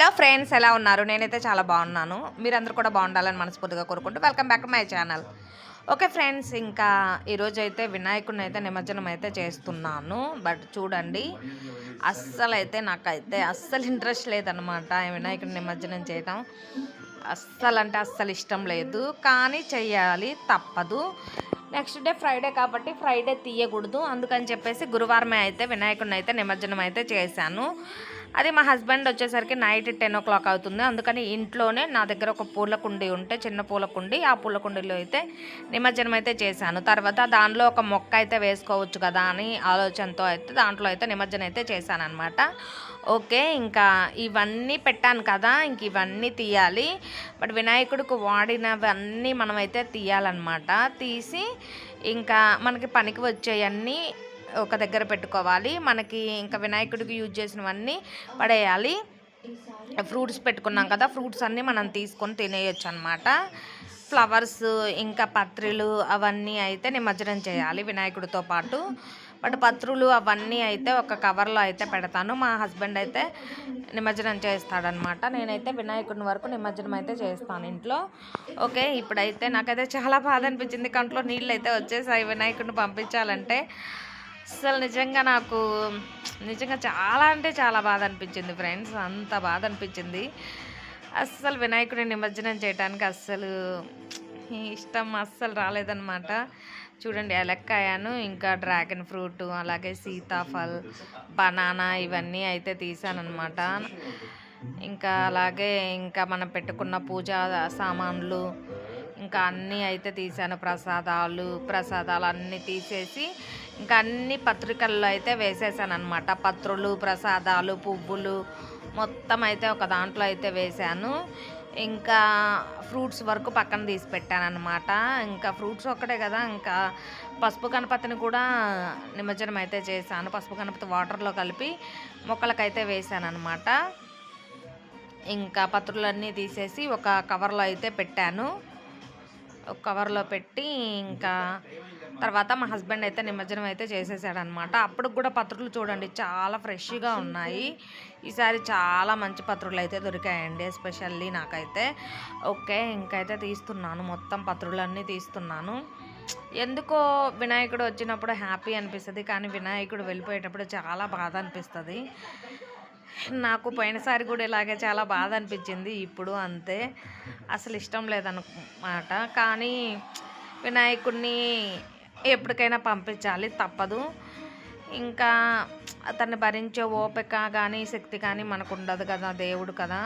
Hello friends ఎలా ఉన్నారు? నేనైతే చాలా బాగున్నాను. మీరందరూ కూడా బాగుండాలని మనస్ఫూర్తిగా కోరుకుంటూ welcome back to my channel. Okay friends ఇంకా ఈరోజు అయితే వినాయకుడిని అయితే నిమజ్జనం అయితే చేస్తున్నాను. బట్ చూడండి అస్సలు అయితే నాకైతే అస్సలు ఇంట్రెస్ట్ లేదనమాట వినాయకుడిని నిమజ్జనం చేయటం. అస్సలు అంటే అస్సలు ఇష్టం లేదు. కానీ చెయ్యాలి తప్పదు. నెక్స్ట్ డే ఫ్రైడే కాబట్టి ఫ్రైడే తీయకూడదు. అందుకని చెప్పేసి గురువారమే అయితే వినాయకుడిని అయితే నిమజ్జనం అయితే చేశాను. అది మా హస్బెండ్ వచ్చేసరికి నైట్ టెన్ ఓ క్లాక్ అవుతుంది. అందుకని ఇంట్లోనే నా దగ్గర ఒక పూల కుండి ఉంటే చిన్న పూల కుండి ఆ పూల కుండీలో అయితే నిమజ్జనం అయితే చేశాను. తర్వాత దానిలో ఒక మొక్క అయితే వేసుకోవచ్చు కదా అని ఆలోచనతో అయితే దాంట్లో అయితే నిమజ్జనం అయితే చేశాను అనమాట ఓకే ఇంకా ఇవన్నీ పెట్టాను కదా ఇంక ఇవన్నీ తీయాలి. బట్ వినాయకుడికి వాడినవన్నీ మనమైతే తీయాలన్నమాట. తీసి ఇంకా మనకి పనికి వచ్చేవన్నీ ఒక దగ్గర పెట్టుకోవాలి. మనకి ఇంకా వినాయకుడికి యూజ్ చేసినవన్నీ పడేయాలి. ఫ్రూట్స్ పెట్టుకున్నాం కదా ఫ్రూట్స్ అన్నీ మనం తీసుకొని తినేయచ్చు అనమాట ఫ్లవర్స్ ఇంకా పత్రులు అవన్నీ అయితే నిమజ్జనం చేయాలి వినాయకుడితో పాటు. బట్ పత్రులు అవన్నీ అయితే ఒక కవర్లో అయితే పెడతాను. మా హస్బెండ్ అయితే నిమజ్జనం చేస్తాడనమాట. నేనైతే వినాయకుడిని వరకు నిమజ్జనం అయితే చేస్తాను ఇంట్లో. ఓకే ఇప్పుడైతే నాకైతే చాలా బాధ అనిపించింది. కంట్లో నీళ్ళు అయితే వచ్చేసాయి. వినాయకుడిని పంపించాలంటే అసలు నిజంగా నాకు నిజంగా చాలా అంటే చాలా బాధ అనిపించింది ఫ్రెండ్స్ అంత బాధ అనిపించింది. అస్సలు వినాయకుడిని నిమజ్జనం చేయడానికి అస్సలు ఇష్టం అస్సలు రాలేదన్నమాట. చూడండి ఎలక్కాయను ఇంకా డ్రాగన్ ఫ్రూట్ అలాగే సీతాఫల్ బనానా ఇవన్నీ అయితే తీసానమాట ఇంకా అలాగే ఇంకా మనం పెట్టుకున్న పూజా సామాన్లు ఇంకా అన్నీ అయితే తీశాను. ప్రసాదాలు ప్రసాదాలు అన్నీ తీసేసి ఇంకా అన్ని పత్రికల్లో అయితే వేసేసాను అనమాట పత్రులు ప్రసాదాలు పువ్వులు మొత్తం అయితే ఒక దాంట్లో అయితే వేశాను. ఇంకా ఫ్రూట్స్ వరకు పక్కన తీసి పెట్టాను అనమాట ఇంకా ఫ్రూట్స్ ఒక్కటే కదా ఇంకా పసుపు గణపతిని కూడా నిమజ్జనం అయితే చేశాను. పసుపు గణపతి వాటర్లో కలిపి మొక్కలకైతే వేశాను అనమాట ఇంకా పత్రులన్నీ తీసేసి ఒక కవర్లో అయితే పెట్టాను. కవర్లో పెట్టి ఇంకా తర్వాత మా హస్బెండ్ అయితే నిమజ్జనం అయితే చేసేసాడనమాట అప్పుడు కూడా పత్రులు చూడండి చాలా ఫ్రెష్గా ఉన్నాయి. ఈసారి చాలా మంచి పత్రులు అయితే దొరికాయండి ఎస్పెషల్లీ నాకైతే. ఓకే ఇంకైతే తీస్తున్నాను మొత్తం పత్రులన్నీ తీస్తున్నాను. ఎందుకో వినాయకుడు వచ్చినప్పుడు హ్యాపీ అనిపిస్తుంది కానీ వినాయకుడు వెళ్ళిపోయేటప్పుడు చాలా బాధ అనిపిస్తుంది. నాకు పోయినసారి కూడా ఇలాగే చాలా బాధ అనిపించింది. ఇప్పుడు అంతే. అసలు ఇష్టం లేదనమాట కానీ వినాయకుడిని ఎప్పటికైనా పంపించాలి. తప్పదు. ఇంకా అతన్ని భరించే ఓపిక కానీ శక్తి కానీ మనకు ఉండదు కదా దేవుడు కదా.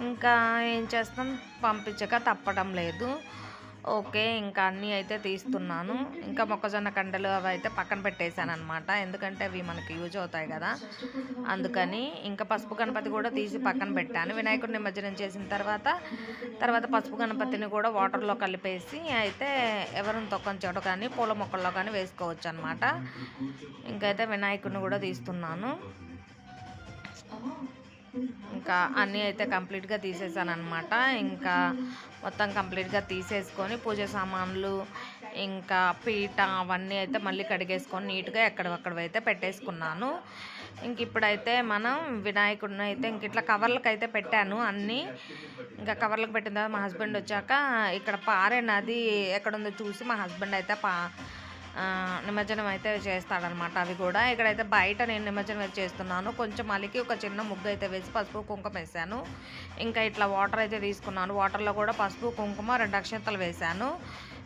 ఇంకా ఏం చేస్తాం? పంపించక తప్పడం లేదు. ఓకే ఇంకా అన్నీ అయితే తీస్తున్నాను. ఇంకా మొక్కజొన్న కండలు అవి అయితే పక్కన పెట్టేశాను అనమాట ఎందుకంటే అవి మనకి యూజ్ అవుతాయి కదా. అందుకని ఇంకా పసుపు గణపతి కూడా తీసి పక్కన పెట్టాను. వినాయకుడు నిమజ్జనం చేసిన తర్వాత తర్వాత పసుపు గణపతిని కూడా వాటర్లో కలిపేసి అయితే ఎవరిని తొక్కని చోట కానీ పూల మొక్కల్లో కానీ వేసుకోవచ్చు అనమాట ఇంకైతే వినాయకుడిని కూడా తీస్తున్నాను. ఇంకా అన్నీ అయితే కంప్లీట్గా తీసేసాను అనమాట ఇంకా మొత్తం కంప్లీట్గా తీసేసుకొని పూజ సామాన్లు ఇంకా పీట అవన్నీ అయితే మళ్ళీ కడిగేసుకొని నీట్గా ఎక్కడక్కడ అయితే పెట్టేసుకున్నాను. ఇంక ఇప్పుడైతే మనం వినాయకుడిని అయితే ఇంక ఇట్లా కవర్లకు అయితే పెట్టాను అన్నీ. ఇంకా కవర్లకు పెట్టిన తర్వాత మా హస్బెండ్ వచ్చాక ఇక్కడ పారే నది ఎక్కడుందో చూసి మా హస్బెండ్ అయితే పా నిమజ్జనం అయితే చేస్తాడనమాట. అవి కూడా ఇక్కడైతే బయట నేను నిమజ్జనం అయితే చేస్తున్నాను. కొంచెం అలికి ఒక చిన్న ముగ్గు అయితే వేసి పసుపు కుంకుమ వేసాను. ఇంకా ఇట్లా వాటర్ అయితే తీసుకున్నాను. వాటర్లో కూడా పసుపు కుంకుమ రెండు అక్షంతలు వేసాను.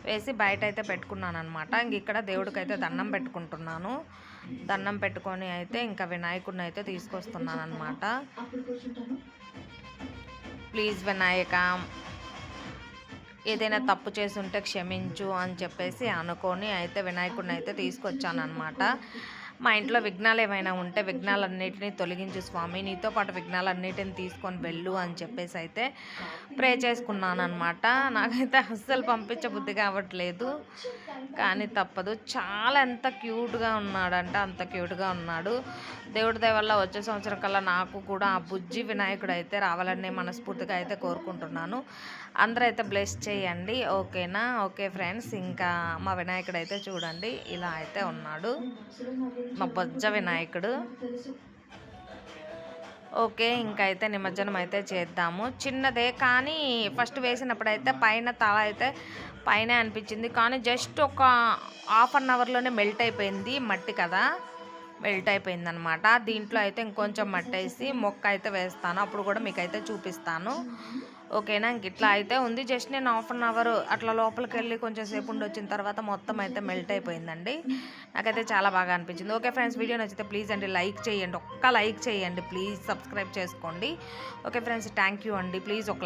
వేసి బయట అయితే పెట్టుకున్నాను అనమాట ఇంక ఇక్కడ దేవుడికి అయితే దండం పెట్టుకుంటున్నాను. దండం పెట్టుకొని అయితే ఇంకా వినాయకుడిని అయితే తీసుకొస్తున్నాను అనమాట ప్లీజ్ వినాయక. ఏదైనా తప్పు చేసి ఉంటే క్షమించు అని చెప్పేసి అనుకొని అయితే వినాయకుడిని అయితే తీసుకొచ్చానమాట మా ఇంట్లో విఘ్నాలు ఏమైనా ఉంటే విఘ్నాలన్నిటినీ తొలగించు స్వామి. నీతో పాటు విఘ్నాలన్నిటిని తీసుకొని వెళ్ళు అని చెప్పేసి అయితే ప్రే చేసుకున్నాను అనమాట నాకైతే అస్సలు పంపించబుద్ధి కావట్లేదు. కానీ తప్పదు. చాలా ఎంత క్యూట్గా ఉన్నాడంటే అంత క్యూట్గా ఉన్నాడు. దేవుడి దయ వల్ల వచ్చే సంవత్సరం కల్లా నాకు కూడా ఆ బుజ్జి వినాయకుడు అయితే రావాలని మనస్ఫూర్తిగా అయితే కోరుకుంటున్నాను. అందరూ అయితే బ్లెస్ చేయండి. ఓకేనా? ఓకే ఫ్రెండ్స్ ఇంకా మా వినాయకుడు అయితే చూడండి. ఇలా అయితే ఉన్నాడు. మా బొజ్జ వినాయకుడు. ఓకే ఇంకైతే అయితే నిమజ్జనం అయితే చేద్దాము. చిన్నదే కానీ ఫస్ట్ వేసినప్పుడైతే పైన తల అయితే పైన అనిపించింది. కానీ జస్ట్ ఒక హాఫ్ అన్ అవర్లోనే మెల్ట్ అయిపోయింది మట్టి కదా. మెల్ట్ అయిపోయింది అనమాట దీంట్లో అయితే ఇంకొంచెం మట్టి వేసి మొక్క అయితే వేస్తాను. అప్పుడు కూడా మీకైతే చూపిస్తాను. ఓకేనా? ఇంక ఇట్లా అయితే ఉంది. జస్ట్ నేను హాఫ్ అన్ అవర్ అట్లా లోపలికి వెళ్ళి కొంచెం సేపు ఉండి వచ్చిన తర్వాత మొత్తం అయితే మెల్ట్ అయిపోయిందండి. నాకైతే చాలా బాగా అనిపించింది. ఓకే ఫ్రెండ్స్ వీడియో నచ్చితే ప్లీజ్ అండి లైక్ చేయండి. ఒక్క లైక్ చేయండి. ప్లీజ్ సబ్స్క్రైబ్ చేసుకోండి. ఓకే ఫ్రెండ్స్ థ్యాంక్ యూ అండి. ప్లీజ్ ఒక